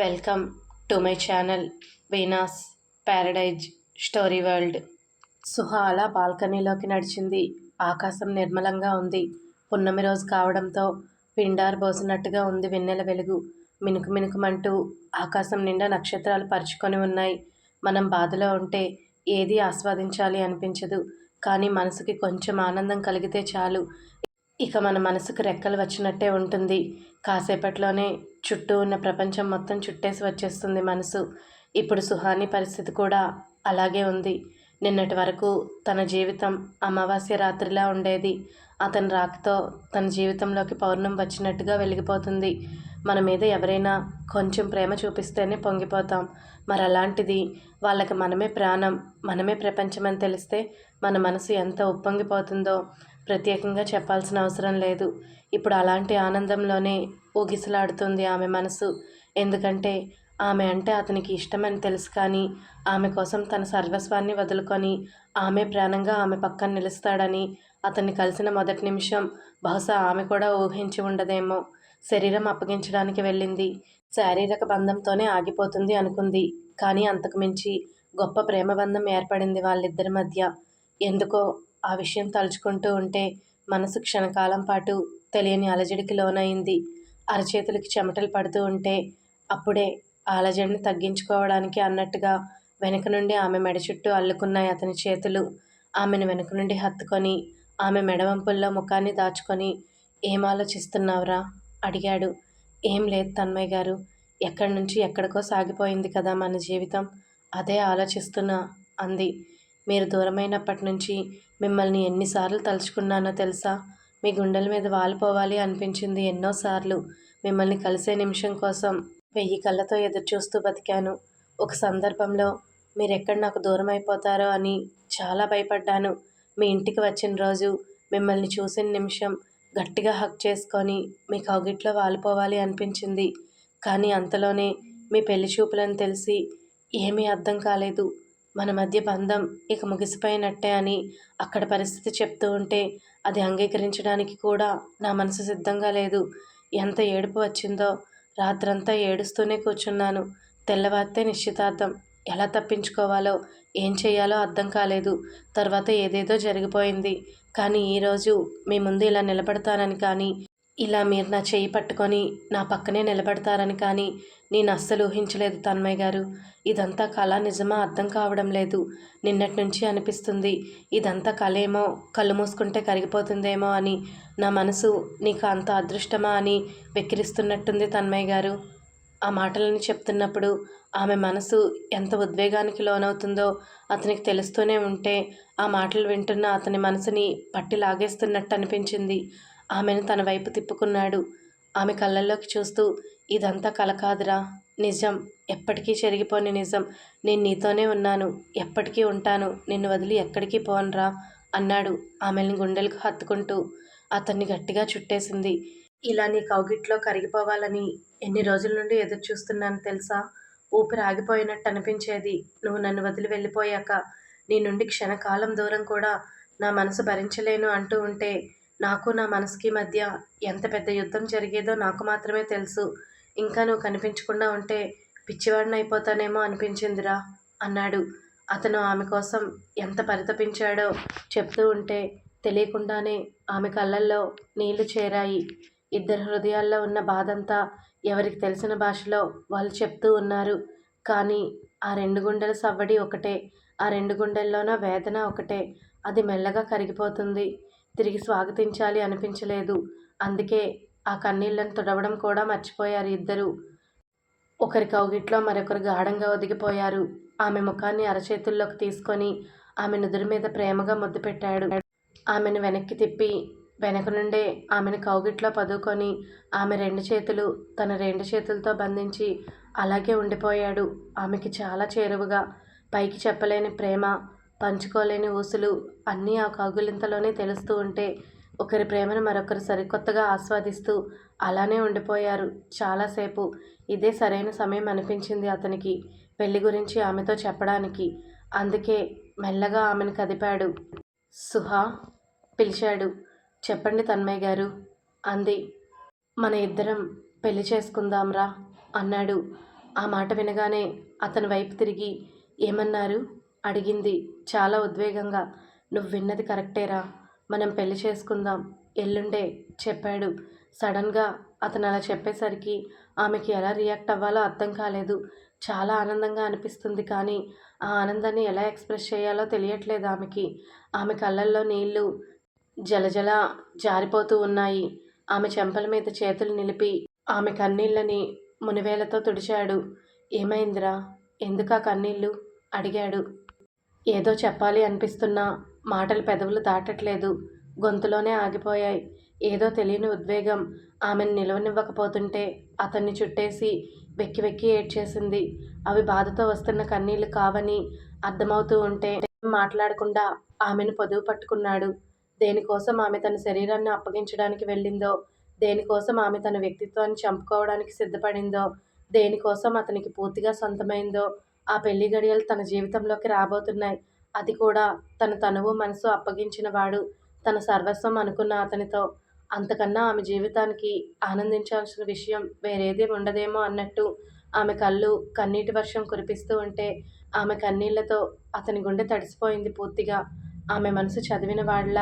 Welcome to my channel Veena's paradise story world. Suha అలా బాల్కనీలోకి నడిచింది. ఆకాశం నిర్మలంగా ఉంది. పున్నమి రోజు కావడంతో పిండారు పోసినట్టుగా ఉంది వెన్నెల వెలుగు. మినుకు మినుకుమంటూ ఆకాశం నిండా నక్షత్రాలు పరుచుకొని ఉన్నాయి. మనం బాధలో ఉంటే ఏది ఆస్వాదించాలి అనిపించదు. కానీ మనసుకి కొంచెం ఆనందం కలిగితే చాలు. ఇక మన మనసుకు రెక్కలు వచ్చినట్టే ఉంటుంది. కాసేపట్లోనే చుట్టూ ఉన్న ప్రపంచం మొత్తం చుట్టేసి వచ్చేస్తుంది మనసు. ఇప్పుడు సుహాని పరిస్థితి కూడా అలాగే ఉంది. నిన్నటి వరకు తన జీవితం అమావాస్య రాత్రిలా ఉండేది. అతని రాకతో తన జీవితంలోకి పౌర్ణం వచ్చినట్టుగా వెలిగిపోతుంది. మన మీద ఎవరైనా కొంచెం ప్రేమ చూపిస్తేనే పొంగిపోతాం. మరి అలాంటిది వాళ్ళకి మనమే ప్రాణం మనమే ప్రపంచం అని తెలిస్తే మన మనసు ఎంత ఉప్పొంగిపోతుందో ప్రత్యేకంగా చెప్పాల్సిన అవసరం లేదు. ఇప్పుడు అలాంటి ఆనందంలోనే ఊగిసలాడుతుంది ఆమె మనసు. ఎందుకంటే ఆమె అంటే అతనికి ఇష్టమని తెలుసు కానీ ఆమె కోసం తన సర్వస్వాన్ని వదులుకొని ఆమె ప్రాణంగా ఆమె పక్కన నిలుస్తాడని అతన్ని కలిసిన మొదటి నిమిషం బహుశా ఆమె కూడా ఊహించి ఉండదేమో. శరీరం అప్పగించడానికి వెళ్ళింది. శారీరక బంధంతోనే ఆగిపోతుంది అనుకుంది. కానీ అంతకుమించి గొప్ప ప్రేమ బంధం ఏర్పడింది వాళ్ళిద్దరి మధ్య. ఎందుకో ఆ విషయం తలుచుకుంటూ ఉంటే మనసు క్షణకాలం పాటు తెలియని అలజడికి లోనైంది అరచేతులకి చెమటలు పడుతూ ఉంటే అప్పుడే ఆ అలజడిని తగ్గించుకోవడానికి అన్నట్టుగా వెనక నుండి ఆమె మెడ చుట్టూ అల్లుకున్నాయి అతని చేతులు. ఆమెను వెనుక నుండి హత్తుకొని ఆమె మెడవంపుల్లో ముఖాన్ని దాచుకొని ఏం ఆలోచిస్తున్నావురా? అడిగాడు. ఏం లేదు తన్మయ్య గారు ఎక్కడి నుంచి ఎక్కడికో సాగిపోయింది కదా మన జీవితం. అదే ఆలోచిస్తున్నా అంది. మీరు దూరమైనప్పటి నుంచి మిమ్మల్ని ఎన్నిసార్లు తలుచుకున్నానో తెలుసా? మీ గుండెల మీద వాలిపోవాలి అనిపించింది ఎన్నోసార్లు. మిమ్మల్ని కలిసే నిమిషం కోసం వెయ్యి కళ్ళతో ఎదురుచూస్తూ బతికాను. ఒక సందర్భంలో మీరెక్కడ నాకు దూరం అయిపోతారో అని చాలా భయపడ్డాను. మీ ఇంటికి వచ్చిన రోజు మిమ్మల్ని చూసిన నిమిషం గట్టిగా హక్ చేసుకొని మీ కౌగిట్లో వాలిపోవాలి అనిపించింది. కానీ అంతలోనే మీ పెళ్ళి చూపులను తెలిసి ఏమీ అర్థం కాలేదు. మన మధ్య బంధం ఇక ముగిసిపోయినట్టే అని అక్కడ పరిస్థితి చెప్తూ ఉంటే అది అంగీకరించడానికి కూడా నా మనసు సిద్ధంగా లేదు. ఎంత ఏడుపు వచ్చిందో రాత్రంతా ఏడుస్తూనే కూర్చున్నాను. తెల్లవారితే నిశ్చితార్థం. ఎలా తప్పించుకోవాలో ఏం చేయాలో అర్థం కాలేదు. తర్వాత ఏదేదో జరిగిపోయింది. కానీ ఈరోజు మీ ముందు ఇలా నిలబడతానని కానీ ఇలా మీరు నా చేయి పట్టుకొని నా పక్కనే నిలబడతారని కానీ నేను అస్సలు ఊహించలేదు తన్మయ్య గారు. ఇదంతా కళ నిజమా అర్థం కావడం లేదు. నిన్నటి నుంచి అనిపిస్తుంది ఇదంతా కళేమో కళ్ళు మూసుకుంటే కరిగిపోతుందేమో అని. నా మనసు నీకు అంత అదృష్టమా అని వెక్కిరిస్తున్నట్టుంది తన్మయ్య గారు. ఆ మాటలని చెప్తున్నప్పుడు ఆమె మనసు ఎంత ఉద్వేగానికి లోనవుతుందో అతనికి తెలుస్తూనే ఉంటే ఆ మాటలు వింటున్న అతని మనసుని పట్టి లాగేస్తున్నట్టు అనిపించింది. ఆమెను తన వైపు తిప్పుకున్నాడు. ఆమె కళ్ళల్లోకి చూస్తూ ఇదంతా కల కాదురా. నిజం. ఎప్పటికీ చెరిగిపోని నిజం. నేను నీతోనే ఉన్నాను. ఎప్పటికీ ఉంటాను. నిన్ను వదిలి ఎక్కడికి పోనరా? అన్నాడు ఆమెని గుండెలకు హత్తుకుంటూ. అతన్ని గట్టిగా చుట్టేసింది. ఇలా నీ కౌగిట్లో కరిగిపోవాలని ఎన్ని రోజుల నుండి ఎదురు చూస్తున్నాను తెలుసా? ఊపిరి ఆగిపోయినట్టు అనిపించేది. నువ్వు నన్ను వదిలి వెళ్ళిపోయాక. నీ నుండి క్షణకాలం దూరం కూడా నా మనసు భరించలేను అంటూ ఉంటే నాకు నా మనసుకి మధ్య ఎంత పెద్ద యుద్ధం జరిగేదో నాకు మాత్రమే తెలుసు. ఇంకా నువ్వు కనిపించకుండా ఉంటే పిచ్చివాడిని అయిపోతానేమో అనిపించిందిరా అన్నాడు. అతను ఆమె కోసం ఎంత పరితపించాడో చెప్తూ ఉంటే తెలియకుండానే ఆమె కళ్ళల్లో నీళ్ళు చేరాయి. ఇద్దరు హృదయాల్లో ఉన్న బాధంతా ఎవరికి తెలిసిన భాషలో వాళ్ళు చెప్తూ ఉన్నారు. కానీ ఆ రెండు గుండెల సవ్వడి ఒకటే ఆ రెండు గుండెల్లోన వేదన ఒకటే. అది మెల్లగా కరిగిపోతుంది. తిరిగి స్వాగతించాలి అనిపించలేదు. అందుకే ఆ కన్నీళ్ళను తుడవడం కూడా మర్చిపోయారు ఇద్దరు. ఒకరి కౌగిట్లో మరొకరు గాఢంగా ఒదిగిపోయారు. ఆమె ముఖాన్ని అరచేతుల్లోకి తీసుకొని ఆమె నుదురు మీద ప్రేమగా ముద్దు పెట్టాడు. ఆమెను వెనక్కి తిప్పి వెనక నుండే ఆమెను కౌగిట్లో పదుకొని ఆమె రెండు చేతులు తన రెండు చేతులతో బంధించి అలాగే ఉండిపోయాడు. ఆమెకి చాలా చేరువుగా పైకి చెప్పలేని ప్రేమ పంచుకోలేని ఊసులు అన్నీ ఆ కాగులింతలోనే తెలుస్తూ ఉంటే ఒకరి ప్రేమను మరొకరు సరికొత్తగా ఆస్వాదిస్తూ అలానే ఉండిపోయారు చాలాసేపు. ఇదే సరైన సమయం అనిపించింది అతనికి పెళ్ళి గురించి ఆమెతో చెప్పడానికి. అందుకే మెల్లగా ఆమెను కదిపాడు. సుహా పిలిచాడు. చెప్పండి తన్మయ్య గారు అంది. మన ఇద్దరం పెళ్ళి చేసుకుందాంరా అన్నాడు. ఆ మాట వినగానే అతని వైపు తిరిగి ఏమన్నారు? అడిగింది. చాలా ఉద్వేగంగా. నువ్వు విన్నది కరెక్టేరా? మనం పెళ్ళి చేసుకుందాం. ఎల్లుండే చెప్పాడు. సడన్గా అతను అలా చెప్పేసరికి ఆమెకి ఎలా రియాక్ట్ అవ్వాలో అర్థం కాలేదు. చాలా ఆనందంగా అనిపిస్తుంది కానీ ఆ ఆనందాన్ని ఎలా ఎక్స్ప్రెస్ చేయాలో తెలియట్లేదు ఆమెకి. ఆమె కళ్ళల్లో నీళ్ళు జలజల జారిపోతూ ఉన్నాయి. ఆమె చెంపల మీద చేతులు నిలిపి ఆమె కన్నీళ్ళని మునివేలతో తుడిచాడు. ఏమైందిరా? ఎందుకా కన్నీళ్ళు? అడిగాడు. ఏదో చెప్పాలి అనిపిస్తున్నా మాటలు పెదవులు దాటట్లేదు. గొంతులోనే ఆగిపోయాయి. ఏదో తెలియని ఉద్వేగం ఆమెను నిలవనివ్వకపోతుంటే అతన్ని చుట్టేసి వెక్కి వెక్కి ఏడ్చేసింది. అవి బాధతో వస్తున్న కన్నీళ్ళు కావని అర్థమవుతూ ఉంటే మాట్లాడకుండా ఆమెను పొదువు పట్టుకున్నాడు. దేనికోసం ఆమె తన శరీరాన్ని అప్పగించడానికి వెళ్ళిందో దేనికోసం ఆమె తన వ్యక్తిత్వాన్ని చంపుకోవడానికి సిద్ధపడిందో దేనికోసం అతనికి పూర్తిగా సొంతమైందో ఆ పెళ్ళి గడియలు తన జీవితంలోకి రాబోతున్నాయి. అది కూడా తన తనువు మనసు అప్పగించిన వాడు తన సర్వస్వం అనుకున్న అతనితో. అంతకన్నా ఆమె జీవితానికి ఆనందించాల్సిన విషయం వేరేది ఉండదేమో అన్నట్టు ఆమె కళ్ళు కన్నీటి వర్షం కురిపిస్తూ ఉంటే ఆమె కన్నీళ్ళతో అతని గుండె తడిసిపోయింది పూర్తిగా. ఆమె మనసు చదివిన వాళ్ళ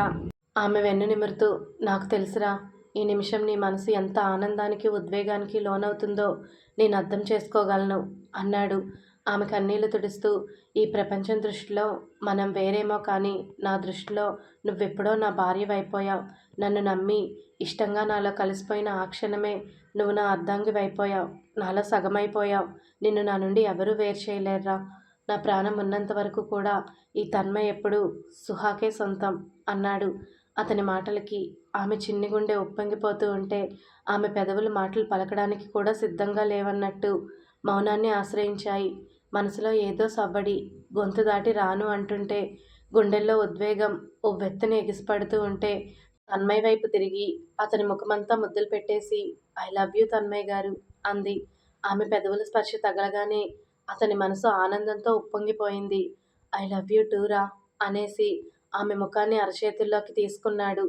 ఆమె వెన్ను నిమురుతూ నాకు తెలుసురా ఈ నిమిషం నీ మనసు ఎంత ఆనందానికి ఉద్వేగానికి లోనవుతుందో నేను అర్థం చేసుకోగలను అన్నాడు. ఆమె కన్నీళ్ళు తుడుస్తూ ఈ ప్రపంచం దృష్టిలో మనం వేరేమో కానీ నా దృష్టిలో నువ్వెప్పుడో నా భార్యవైపోయావు. నన్ను నమ్మి ఇష్టంగా నాలో కలిసిపోయిన ఆ క్షణమే నువ్వు నా అర్ధాంగివైపోయావు. నాలో సగమైపోయావు. నిన్ను నా నుండి ఎవరూ వేరు చేయలేరురా. నా ప్రాణం ఉన్నంత వరకు కూడా ఈ తన్మయ ఎప్పుడు సుహాకే సొంతం అన్నాడు. అతని మాటలకి ఆమె చిన్ని గుండె ఉప్పొంగిపోతూ ఉంటే ఆమె పెదవులు మాటలు పలకడానికి కూడా సిద్ధంగా లేవన్నట్టు మౌనాన్ని ఆశ్రయించాయి. మనసులో ఏదో సవ్వడి గొంతు దాటి రాను అంటుంటే గుండెల్లో ఉద్వేగం ఓ వెత్తని ఎగిసిపడుతూ ఉంటే తన్మయ్ వైపు తిరిగి అతని ముఖమంతా ముద్దులు పెట్టేసి ఐ లవ్ యూ తన్మయ్ గారు అంది. ఆమె పెదవుల స్పర్శ తగలగానే అతని మనసు ఆనందంతో ఉప్పొంగిపోయింది. ఐ లవ్ యూ టూరా అనేసి ఆమె ముఖాన్ని అరచేతుల్లోకి తీసుకున్నాడు.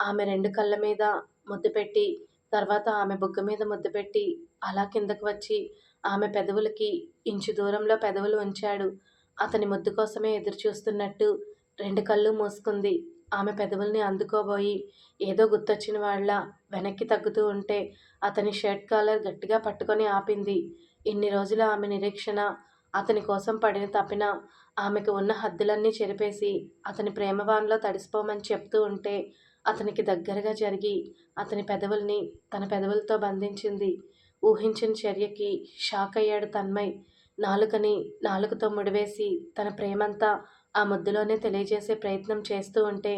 ఆమె రెండు కళ్ళ మీద ముద్దు పెట్టి తర్వాత ఆమె బుగ్గ మీద ముద్దు పెట్టి అలా కిందకు వచ్చి ఆమె పెదవులకి ఇంచు దూరంలో పెదవులు ఉంచాడు. అతని ముద్దు కోసమే ఎదురు చూస్తున్నట్టు రెండు కళ్ళు మూసుకుంది. ఆమె పెదవుల్ని అందుకోబోయి ఏదో గుర్తొచ్చిన వాళ్ళ వెనక్కి తగ్గుతూ ఉంటే అతని షర్ట్ కాలర్ గట్టిగా పట్టుకొని ఆపింది. ఇన్ని రోజులు ఆమె నిరీక్షణ అతని కోసం పడిన తప్పిన ఆమెకు ఉన్న హద్దులన్నీ చెరిపేసి అతని ప్రేమవాన్లో తడిసిపోమని చెప్తూ ఉంటే అతనికి దగ్గరగా జరిగి అతని పెదవుల్ని తన పెదవులతో బంధించింది. ఊహించిన చర్యకి షాక్ అయ్యాడు తన్మయ్. నాలుకని నాలుకతో ముడివేసి తన ప్రేమంతా ఆ ముద్దులోనే తెలియజేసే ప్రయత్నం చేస్తూ ఉంటే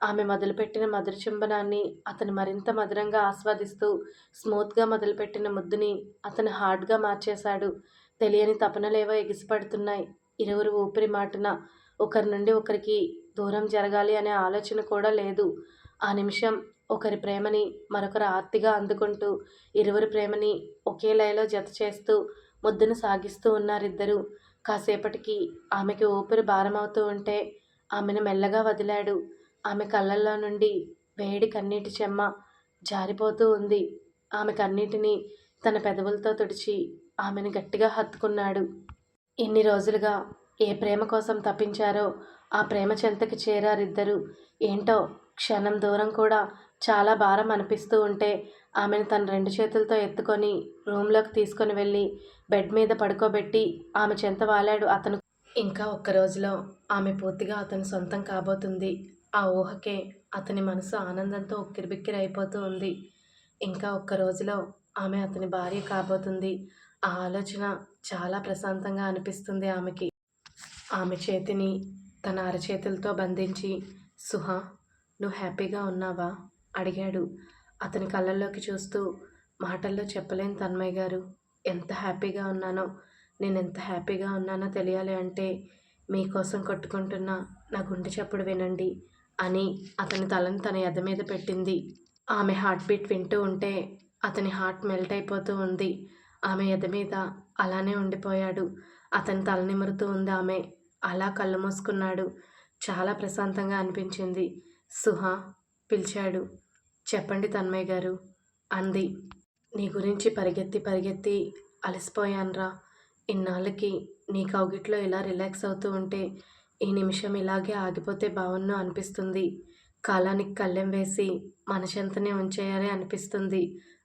ఆమె మొదలుపెట్టిన మధుర చుంబనాన్ని అతను మరింత మధురంగా ఆస్వాదిస్తూ స్మూత్గా మొదలుపెట్టిన ముద్దుని అతను హార్డ్గా మార్చేశాడు. తెలియని తపనలేవో ఎగిసిపడుతున్నాయి. ఇరువురు ఊపిరి మాటున ఒకరి నుండి ఒకరికి దూరం జరగాలి అనే ఆలోచన కూడా లేదు. ఆ నిమిషం ఒకరి ప్రేమని మరొకరు ఆర్తిగా అందుకుంటూ ఇరువురి ప్రేమని ఒకే లయలో జత చేస్తూ ముద్దును సాగిస్తూ ఉన్నారిద్దరూ. కాసేపటికి ఆమెకి ఊపిరి భారమవుతూ ఉంటే ఆమెను మెల్లగా వదిలాడు. ఆమె కళ్ళల్లో నుండి వేడి కన్నీటి చెమ్మ జారిపోతూ ఉంది. ఆమె కన్నీటిని తన పెదవులతో తుడిచి ఆమెను గట్టిగా హత్తుకున్నాడు. ఇన్ని రోజులుగా ఏ ప్రేమ కోసం తప్పించారో ఆ ప్రేమ చెంతకి చేరారిద్దరు. ఏంటో క్షణం దూరం కూడా చాలా భారం అనిపిస్తూ ఉంటే ఆమెను తన రెండు చేతులతో ఎత్తుకొని రూమ్లోకి తీసుకొని వెళ్ళి బెడ్ మీద పడుకోబెట్టి ఆమె చెంత వాలాడు అతను. ఇంకా ఒక్క రోజులో ఆమె పూర్తిగా అతని సొంతం కాబోతుంది. ఆ ఊహకే అతని మనసు ఆనందంతో ఉక్కిరిబిక్కిరి అయిపోతూ ఉంది. ఇంకా ఒక్క రోజులో ఆమె అతని భార్య కాబోతుంది. ఆ ఆలోచన చాలా ప్రశాంతంగా అనిపిస్తుంది ఆమెకి. ఆమె చేతిని తన అరచేతులతో బంధించి సుహా నువ్వు హ్యాపీగా ఉన్నావా? అడిగాడు. అతని కళ్ళల్లోకి చూస్తూ మాటల్లో చెప్పలేని తన్మయ్య గారు ఎంత హ్యాపీగా ఉన్నానో నేను ఎంత హ్యాపీగా ఉన్నానో తెలియాలి అంటే మీకోసం కొట్టుకుంటున్న నా గుండె చప్పుడు వినండి అని అతని తలను తన ఎద మీద పెట్టింది. ఆమె హార్ట్ బీట్ వింటూ ఉంటే అతని హార్ట్ మెల్ట్ అయిపోతూ ఉంది. ఆమె ఎద మీద అలానే ఉండిపోయాడు. అతని తల నిమురుతూ ఉంది ఆమె. అలా కళ్ళు మూసుకున్నాడు. చాలా ప్రశాంతంగా అనిపించింది. సుహా పిలిచాడు. చెప్పండి తన్మయ్య గారు అంది. నీ గురించి పరిగెత్తి పరిగెత్తి అలసిపోయానురా. ఇన్నాళ్ళకి నీ కౌగిట్లో ఇలా రిలాక్స్ అవుతూ ఉంటే ఈ నిమిషం ఇలాగే ఆగిపోతే బాగున్నా అనిపిస్తుంది. కాలానికి కళ్ళెం వేసి మనసెంతనే ఉంచేయాలి అనిపిస్తుంది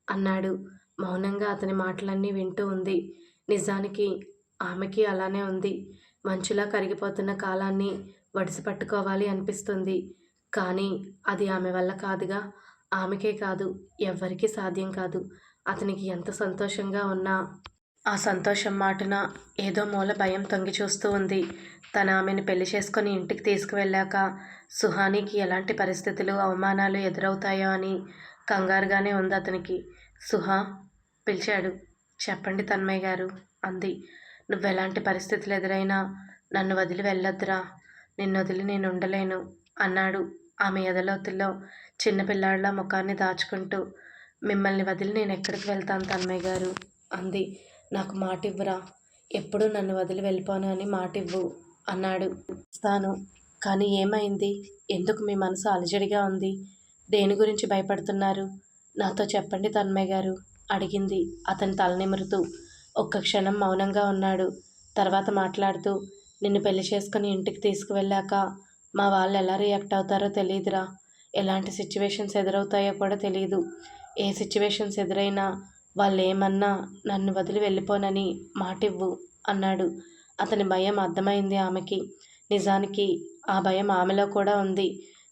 అన్నాడు. మౌనంగా అతని మాటలన్నీ వింటూ ఉంది. నిజానికి ఆమెకి అలానే ఉంది. మంచులా కరిగిపోతున్న కాలాన్ని వడిసి పట్టుకోవాలి అనిపిస్తుంది. కానీ అది ఆమె వల్ల కాదుగా. ఆమెకే కాదు ఎవ్వరికీ సాధ్యం కాదు. అతనికి ఎంత సంతోషంగా ఉన్నా ఆ సంతోషం మాటున ఏదో మూల భయం తొంగి చూస్తూ ఉంది. తన ఆమెను పెళ్ళి చేసుకొని ఇంటికి తీసుకువెళ్ళాక సుహానికి ఎలాంటి పరిస్థితులు అవమానాలు ఎదురవుతాయో అని కంగారుగానే ఉంది అతనికి. సుహా పిలిచాడు. చెప్పండి తన్మయ్య గారు అంది. నువ్వెలాంటి పరిస్థితులు ఎదురైనా నన్ను వదిలి వెళ్ళొద్దురా. నిన్ను వదిలి నేను ఉండలేను అన్నాడు. ఆమె ఎదలోతుల్లో చిన్నపిల్లాళ్ళ ముఖాన్ని దాచుకుంటూ మిమ్మల్ని వదిలి నేను ఎక్కడికి వెళ్తాను తన్మయ్య గారు అంది. నాకు మాట ఇవ్వరా ఎప్పుడూ నన్ను వదిలి వెళ్ళిపోను అని మాట ఇవ్వు అన్నాడు. ఇస్తాను కానీ ఏమైంది? ఎందుకు మీ మనసు అలజడిగా ఉంది? దేని గురించి భయపడుతున్నారు? నాతో చెప్పండి తన్మయ్య గారు అడిగింది. అతని తల నిమురుతూ ఒక్క క్షణం మౌనంగా ఉన్నాడు. తర్వాత మాట్లాడుతూ నిన్ను పెళ్ళి చేసుకుని ఇంటికి తీసుకువెళ్ళాక మా వాళ్ళు ఎలా రియాక్ట్ అవుతారో తెలియదురా ఎలాంటి సిచ్యువేషన్స్ ఎదురవుతాయో కూడా తెలియదు ఏ సిచ్యువేషన్స్ ఎదురైనా వాళ్ళు ఏమన్నా నన్ను వదిలి వెళ్ళిపోనని మాటివ్వు అన్నాడు. అతని భయం అర్థమైంది ఆమెకి. నిజానికి ఆ భయం ఆమెలో కూడా ఉంది.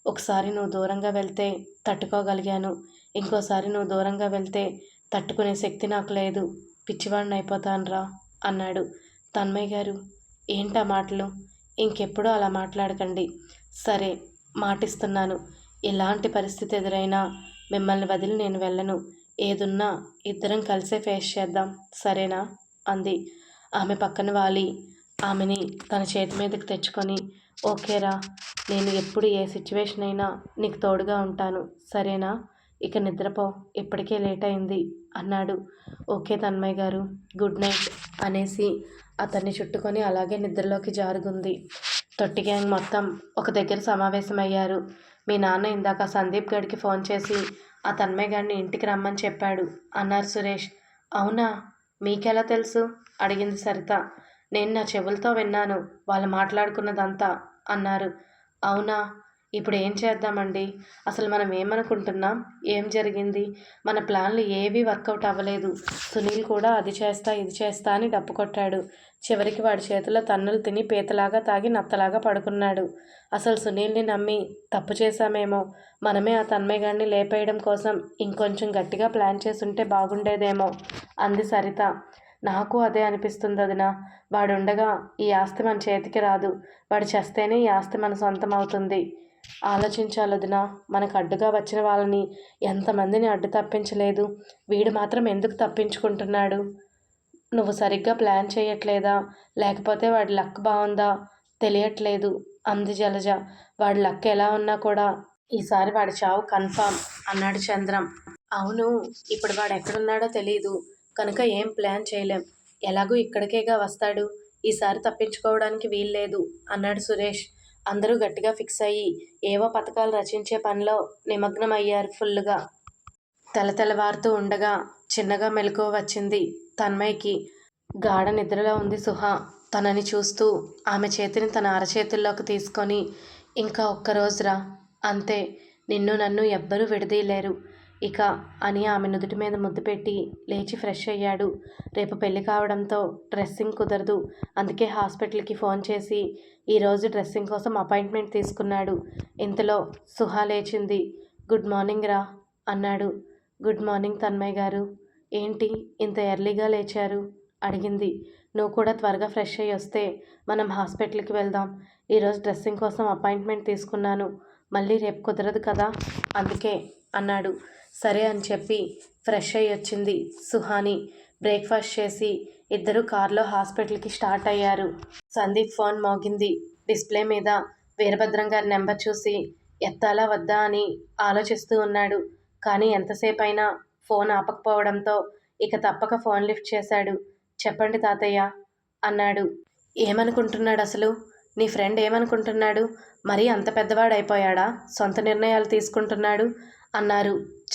ఒకసారి నువ్వు దూరంగా వెళ్తే తట్టుకోగలిగాను. ఇంకోసారి నువ్వు దూరంగా వెళ్తే తట్టుకునే శక్తి నాకు లేదు. పిచ్చివాడిని అయిపోతానురా అన్నాడు. తన్మయ్య గారు ఏంటా మాటలు? ఇంకెప్పుడూ అలా మాట్లాడకండి. సరే మాటిస్తున్నాను. ఎలాంటి పరిస్థితి ఎదురైనా మిమ్మల్ని వదిలి నేను వెళ్ళను. ఏదున్నా ఇద్దరం కలిసే ఫేస్ చేద్దాం. సరేనా? అంది. ఆమె పక్కన వాలి. ఆమెని తన చేతి మీదకి తెచ్చుకొని ఓకేరా నేను ఎప్పుడు ఏ సిచ్యువేషన్ అయినా నీకు తోడుగా ఉంటాను. సరేనా? ఇక నిద్రపో. ఇప్పటికే లేట్ అయింది. అన్నాడు. ఓకే తన్మయ్య గారు. Good night. అనేసి అతన్ని చుట్టుకొని అలాగే నిద్రలోకి జారుగుంది. తొట్టి గ్యాంగ్ మొత్తం ఒక దగ్గర సమావేశమయ్యారు. మీ నాన్న ఇందాక సందీప్ గడికి ఫోన్ చేసి ఆ తన్మయ్య గారిని ఇంటికి రమ్మని చెప్పాడు. అన్నారు సురేష్. అవునా? మీకెలా తెలుసు? అడిగింది సరిత. నేను నా చెవులతో విన్నాను. వాళ్ళు మాట్లాడుకున్నదంతా అన్నారు. అవునా? ఇప్పుడు ఏం చేద్దామండి? అసలు మనం ఏమనుకుంటున్నాం? ఏం జరిగింది? మన ప్లాన్లు ఏవీ వర్కౌట్ అవ్వలేదు. సునీల్ కూడా అది చేస్తా ఇది చేస్తా అని డప్పు కొట్టాడు. చివరికి వాడి చేతిలో తన్నులు తిని పీతలాగా తాగి నత్తలాగా పడుకున్నాడు. అసలు సునీల్ని నమ్మి తప్పు చేశామేమో? మనమే ఆ తన్మయగాడిని లేపేయడం కోసం ఇంకొంచెం గట్టిగా ప్లాన్ చేసుంటే బాగుండేదేమో? అంది సరిత. నాకు అదే అనిపిస్తుంది వదినా వాడుండగా ఈ ఆస్తి మన చేతికి రాదు. వాడు చేస్తేనే ఈ ఆస్తి మన సొంతం అవుతుంది ఆలోచించాలి వదినా మనకు అడ్డుగా వచ్చిన వాళ్ళని ఎంతమందిని అడ్డు తప్పించలేదు. వీడు మాత్రం ఎందుకు తప్పించుకుంటున్నాడు? నువ్వు సరిగ్గా ప్లాన్ చేయట్లేదా? లేకపోతే వాడి లక్ బాగుందా తెలియట్లేదు. అంది జలజ. వాడి లక్ ఎలా ఉన్నా కూడా ఈసారి వాడి చావు కన్ఫామ్ అన్నాడు చంద్రం. అవును ఇప్పుడు వాడు ఎక్కడున్నాడో తెలియదు కనుక ఏం ప్లాన్ చేయలేం. ఎలాగూ ఇక్కడికేగా వస్తాడు? ఈసారి తప్పించుకోవడానికి వీల్లేదు అన్నాడు సురేష్. అందరూ గట్టిగా ఫిక్స్ అయ్యి ఏవో పథకాలు రచించే పనిలో నిమగ్నమయ్యారు ఫుల్గా ఫుల్లుగా ఉండగా చిన్నగా మెలకువ వచ్చింది తన్మయ్యకి. గాఢ నిద్రలో ఉంది సుహ. తనని చూస్తూ ఆమె చేతిని తన అరచేతుల్లోకి తీసుకొని ఇంకా ఒక్క రోజురా అంతే. నిన్ను నన్ను ఎవ్వరూ విడదీయలేరు. ఇక అని ఆమె నుదుటి మీద ముద్దు పెట్టి లేచి ఫ్రెష్ అయ్యాడు. రేపు పెళ్ళి కావడంతో డ్రెస్సింగ్ కుదరదు. అందుకే హాస్పిటల్కి ఫోన్ చేసి ఈరోజు డ్రెస్సింగ్ కోసం అపాయింట్మెంట్ తీసుకున్నాడు. ఇంతలో సుహా లేచింది. గుడ్ మార్నింగ్ రా అన్నాడు. గుడ్ మార్నింగ్ తన్మయ్య గారు. ఏంటి ఇంత ఎర్లీగా లేచారు? అడిగింది. నువ్వు కూడా త్వరగా ఫ్రెష్ అయ్యి వస్తే మనం హాస్పిటల్కి వెళ్దాం. ఈరోజు డ్రెస్సింగ్ కోసం అపాయింట్మెంట్ తీసుకున్నాను. మళ్ళీ రేపు కుదరదు కదా? అందుకే అన్నాడు. సరే అని చెప్పి ఫ్రెష్ అయ్యి వచ్చింది సుహాని. బ్రేక్ఫాస్ట్ చేసి ఇద్దరు కారులో హాస్పిటల్కి స్టార్ట్ అయ్యారు. సందీప్ ఫోన్ మోగింది. డిస్ప్లే మీద వీరభద్రం గారి నెంబర్ చూసి ఎత్తాలా వద్దా అని ఆలోచిస్తూ ఉన్నాడు. కానీ ఎంతసేపు అయినా ఫోన్ ఆపకపోవడంతో ఇక తప్పక ఫోన్ లిఫ్ట్ చేశాడు. చెప్పండి తాతయ్య అన్నాడు. ఏమనుకుంటున్నాడు అసలు? నీ ఫ్రెండ్ ఏమనుకుంటున్నాడు? మరీ అంత పెద్దవాడు అయిపోయాడా సొంత నిర్ణయాలు తీసుకుంటున్నాడు? అన్నారు.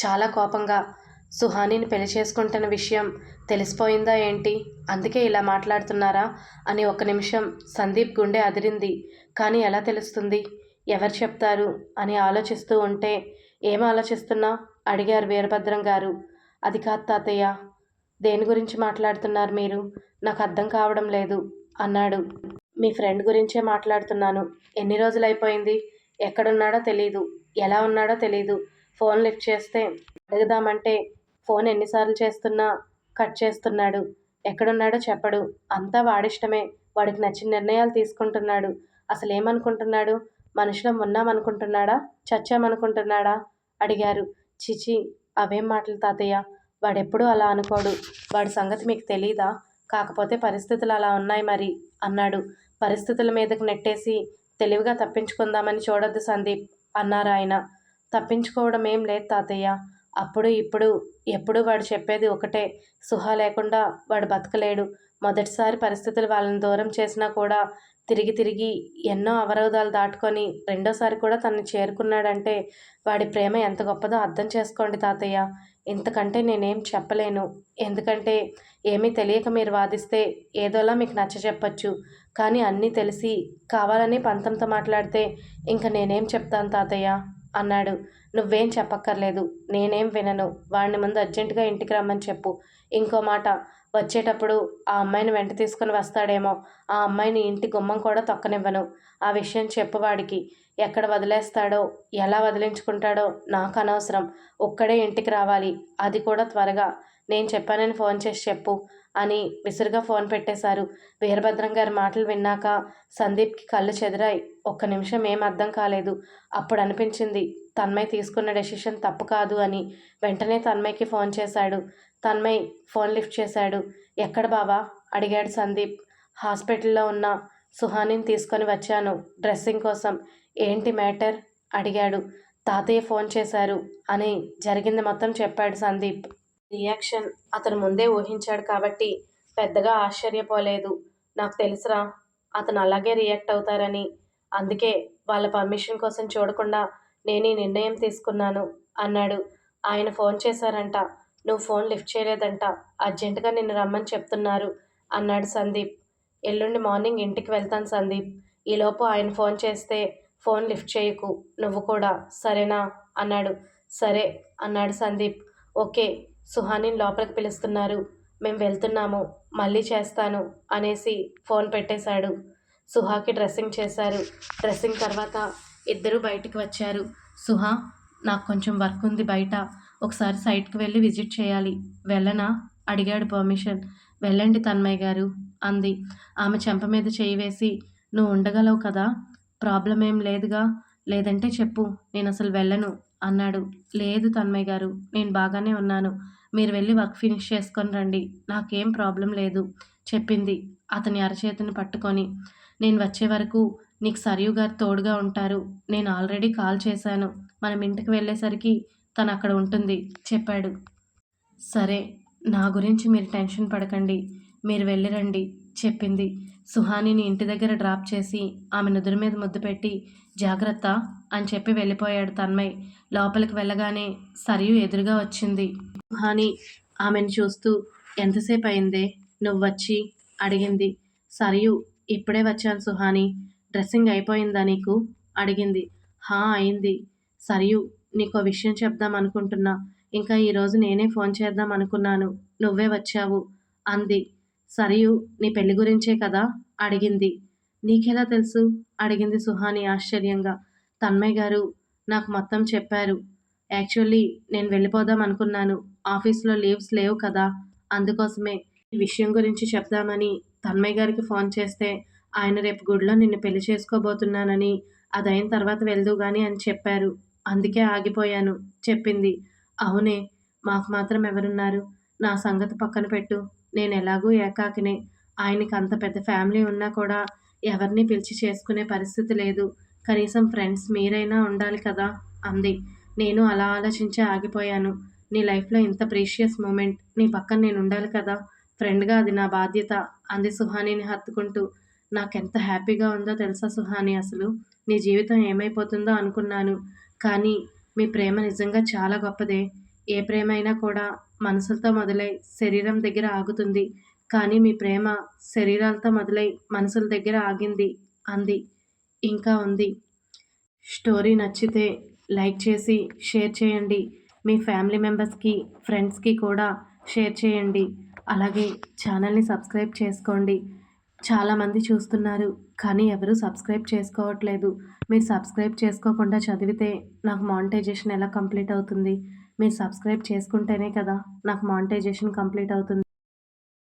చాలా కోపంగా. సుహానీని పెళ్ళి చేసుకుంటున్న విషయం తెలిసిపోయిందా ఏంటి? అందుకే ఇలా మాట్లాడుతున్నారా? అని ఒక నిమిషం సందీప్ గుండె అదిరింది. కానీ ఎలా తెలుస్తుంది? ఎవరు చెప్తారు? అని ఆలోచిస్తూ ఉంటే ఏం ఆలోచిస్తున్నా? అడిగారు వీరభద్రం గారు. అది కాదు తాతయ్య. దేని గురించి మాట్లాడుతున్నారు మీరు? నాకు అర్థం కావడం లేదు అన్నాడు. మీ ఫ్రెండ్ గురించే మాట్లాడుతున్నాను. ఎన్ని రోజులు అయిపోయింది ఎక్కడున్నాడో తెలీదు. ఎలా ఉన్నాడో తెలీదు. ఫోన్ లిఫ్ట్ చేస్తే అడుగుదామంటే ఫోన్ ఎన్నిసార్లు చేస్తున్నా కట్ చేస్తున్నాడు. ఎక్కడున్నాడో చెప్పడు. అంతా వాడిష్టమే. వాడికి నచ్చిన నిర్ణయాలు తీసుకుంటున్నాడు. అసలు ఏమనుకుంటున్నాడు మనుషులం ఉన్నామనుకుంటున్నాడా? చచ్చామనుకుంటున్నాడా? అడిగారు. చిచి అవేం మాటలు తాతయ్య? వాడెప్పుడూ అలా అనుకోడు. వాడి సంగతి మీకు తెలీదా? కాకపోతే పరిస్థితులు అలా ఉన్నాయి మరి అన్నాడు. పరిస్థితుల మీదకు నెట్టేసి తెలివిగా తప్పించుకుందామని చూడొద్దు సందీప్ అన్నారు ఆయన. తప్పించుకోవడం ఏం లేదు తాతయ్య. అప్పుడు ఇప్పుడు ఎప్పుడు వాడు చెప్పేది ఒకటే. సుహ లేకుండా వాడు బతకలేడు. మొదటిసారి పరిస్థితులు వాళ్ళని దూరం చేసినా కూడా తిరిగి తిరిగి ఎన్నో అవరోధాలు దాటుకొని రెండోసారి కూడా తనని చేరుకున్నాడంటే వాడి ప్రేమ ఎంత గొప్పదో అర్థం చేసుకోండి తాతయ్య. ఇంతకంటే నేనేం చెప్పలేను. ఎందుకంటే ఏమీ తెలియక మీరు వాదిస్తే ఏదోలా మీకు నచ్చ చెప్పచ్చు. కానీ అన్నీ తెలిసి కావాలని పంతంతో మాట్లాడితే ఇంక నేనేం చెప్తాను తాతయ్య? అన్నాడు. నువ్వేం చెప్పక్కర్లేదు. నేనేం వినను. వాడిని ముందు అర్జెంటుగా ఇంటికి రమ్మని చెప్పు. ఇంకో మాట. వచ్చేటప్పుడు ఆ అమ్మాయిని వెంట తీసుకుని వస్తాడేమో. ఆ అమ్మాయిని ఇంటి గుమ్మం కూడా తొక్కనివ్వను. ఆ విషయం చెప్పు వాడికి. ఎక్కడ వదిలేస్తాడో ఎలా వదిలించుకుంటాడో నాకు అనవసరం. ఒక్కడే ఇంటికి రావాలి. అది కూడా త్వరగా. నేను చెప్పానని ఫోన్ చేసి చెప్పు అని విసురుగా ఫోన్ పెట్టేశారు. వీరభద్రం గారి మాటలు విన్నాక సందీప్కి కళ్ళు చెదిరాయి. ఒక్క నిమిషం ఏం అర్థం కాలేదు. అప్పుడు అనిపించింది తన్మయ్ తీసుకున్న డెసిషన్ తప్పు కాదు అని. వెంటనే తన్మయ్కి ఫోన్ చేశాడు. తన్మయ్ ఫోన్ లిఫ్ట్ చేశాడు. ఎక్కడ బావా? అడిగాడు సందీప్. హాస్పిటల్లో ఉన్న సుహానిని తీసుకొని వచ్చాను డ్రెస్సింగ్ కోసం. ఏంటి మ్యాటర్? అడిగాడు. తాతయ్య ఫోన్ చేశారు అని జరిగింది మొత్తం చెప్పాడు సందీప్. రియాక్షన్ అతను ముందే ఊహించాడు కాబట్టి పెద్దగా ఆశ్చర్యపోలేదు. నాకు తెలుసురా అతను అలాగే రియాక్ట్ అవుతారని. అందుకే వాళ్ళ పర్మిషన్ కోసం చూడకుండా నేను ఈ నిర్ణయం తీసుకున్నాను అన్నాడు. ఆయన ఫోన్ చేశారంట. నువ్వు ఫోన్ లిఫ్ట్ చేయలేదంట. అర్జెంటుగా నిన్ను రమ్మని చెప్తున్నారు అన్నాడు సందీప్. ఎల్లుండి మార్నింగ్ ఇంటికి వెళ్తాను సందీప్. ఈలోపు ఆయన ఫోన్ చేస్తే ఫోన్ లిఫ్ట్ చేయకు. నువ్వు కూడా. సరేనా? అన్నాడు. సరే అన్నాడు సందీప్. ఓకే. సుహానిని లోపలికి పిలుస్తున్నారు. మేము వెళ్తున్నాము మళ్ళీ చేస్తాను అనేసి ఫోన్ పెట్టేశాడు. సుహాకి డ్రెస్సింగ్ చేశారు. డ్రెస్సింగ్ తర్వాత ఇద్దరు బయటికి వచ్చారు. సుహా నాకు కొంచెం వర్క్ ఉంది బయట. ఒకసారి సైట్కి వెళ్ళి విజిట్ చేయాలి. వెళ్ళనా? అడిగాడు పర్మిషన్. వెళ్ళండి తన్మయ్య గారు అంది. ఆమె చెంప మీద చేయి వేసి నువ్వు ఉండగలవు కదా? ప్రాబ్లం ఏం లేదుగా? లేదంటే చెప్పు నేను అసలు వెళ్ళను అన్నాడు. లేదు తన్మయ్య గారు నేను బాగానే ఉన్నాను. మీరు వెళ్ళి వర్క్ ఫినిష్ చేసుకొని రండి. నాకేం ప్రాబ్లం లేదు చెప్పింది అతని అరచేతిని పట్టుకొని. నేను వచ్చే వరకు నీకు సరియు గారు తోడుగా ఉంటారు. నేను ఆల్రెడీ కాల్ చేశాను. మనం ఇంటికి వెళ్ళేసరికి తను అక్కడ ఉంటుంది చెప్పాడు. సరే నా గురించి మీరు టెన్షన్ పడకండి. మీరు వెళ్ళిరండి చెప్పింది. సుహానిని ఇంటి దగ్గర డ్రాప్ చేసి ఆమె నుదురు మీద ముద్దు పెట్టి జాగ్రత్త అని చెప్పి వెళ్ళిపోయాడు తన్మయ్. లోపలికి వెళ్ళగానే సరియు ఎదురుగా వచ్చింది. సుహాని ఆమెను చూస్తూ ఎంతసేపు అయిందే నువ్వు వచ్చి అడిగింది. సరియు ఇప్పుడే వచ్చాను సుహాని. డ్రెస్సింగ్ అయిపోయిందా నీకు? అడిగింది. హా అయింది. సరియు నీకు విషయం చెప్దాం అనుకుంటున్నా. ఇంకా ఈరోజు నేనే ఫోన్ చేద్దాం అనుకున్నాను. నువ్వే వచ్చావు అంది. సరియు నీ పెళ్ళి గురించే కదా? అడిగింది. నీకెలా తెలుసు? అడిగింది సుహాని ఆశ్చర్యంగా. తన్మయ్ గారు నాకు మొత్తం చెప్పారు. యాక్చువల్లీ నేను వెళ్ళిపోదాం అనుకున్నాను. ఆఫీస్లో లీవ్స్ లేవు కదా అందుకోసమే ఈ విషయం గురించి చెప్దామని తన్మయ్య గారికి ఫోన్ చేస్తే ఆయన రేపు గుడిలో నిన్ను పెళ్ళి చేసుకోబోతున్నానని అదైన తర్వాత వెళ్దు కానీ అని చెప్పారు. అందుకే ఆగిపోయాను చెప్పింది. అవునే మాకు మాత్రం ఎవరున్నారు? నా సంగతి పక్కన పెట్టు. నేను ఎలాగూ ఏకాకినే. ఆయనకి అంత పెద్ద ఫ్యామిలీ ఉన్నా కూడా ఎవరిని పిలిచి చేసుకునే పరిస్థితి లేదు. కనీసం ఫ్రెండ్స్ మీరైనా ఉండాలి కదా అంది. నేను అలా ఆలోచించి ఆగిపోయాను. నీ లైఫ్లో ఇంత ప్రీషియస్ మూమెంట్ నీ పక్కన నేను ఉండాలి కదా ఫ్రెండ్గా అది నా బాధ్యత అంది సుహానీని హత్తుకుంటూ. నాకెంత హ్యాపీగా ఉందో తెలుసా సుహాని అసలు? నీ జీవితం ఏమైపోతుందో అనుకున్నాను. కానీ మీ ప్రేమ నిజంగా చాలా గొప్పదే. ఏ ప్రేమైనా కూడా మనసులతో మొదలై శరీరం దగ్గర ఆగుతుంది. కానీ మీ ప్రేమ శరీరాలతో మొదలై మనసుల దగ్గర ఆగింది అంది. ఇంకా ఉంది. స్టోరీ నచ్చితే లైక్ చేసి షేర్ చేయండి. మీ ఫ్యామిలీ మెంబర్స్కి ఫ్రెండ్స్కి కూడా షేర్ చేయండి. అలాగే ఛానల్ని సబ్స్క్రైబ్ చేసుకోండి. చాలామంది చూస్తున్నారు కానీ ఎవరు సబ్స్క్రైబ్ చేసుకోవట్లేదు. మీరు సబ్స్క్రైబ్ చేసుకోకుండా చదివితే నాకు మానిటైజేషన్ ఎలా కంప్లీట్ అవుతుంది? మీరు సబ్స్క్రైబ్ చేసుకుంటేనే కదా నాకు మానిటైజేషన్ కంప్లీట్ అవుతుంది.